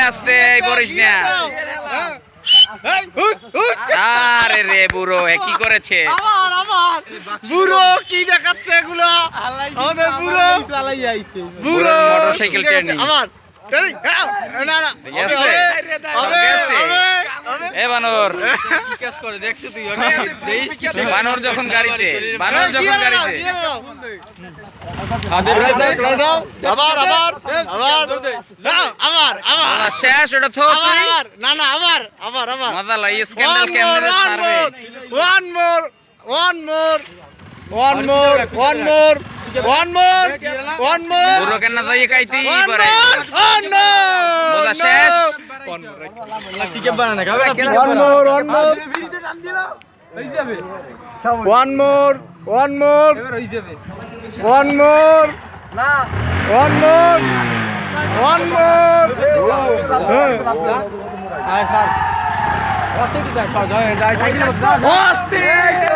আস্তে করিস না। আরে রে বুড়ো কি করেছে? আমার আমার বুড়ো কি দেখাচ্ছে এগুলো? বুড়ো। বুড়ো মোটরসাইকেল ট্রেনিং। আমার ট্রেনিং হ্যাঁ, না না বানর। বানর যখন গাড়িতে বানর হ্যাঁ, যখন গাড়িতে। আবার আবার আবার। আবার আবার। শেষ ওটা থো আবার না না আবার আবার আবার। মজা লাই স্ক্যান্ডাল ক্যামেরা ছাড়বে। one more, one more, one more, one more, one more, one more, বুড়ো কেন কাইতেই one পারে। One more, one more, one more, one more, one more, one more, one more. হ্যাঁ। অস্থির।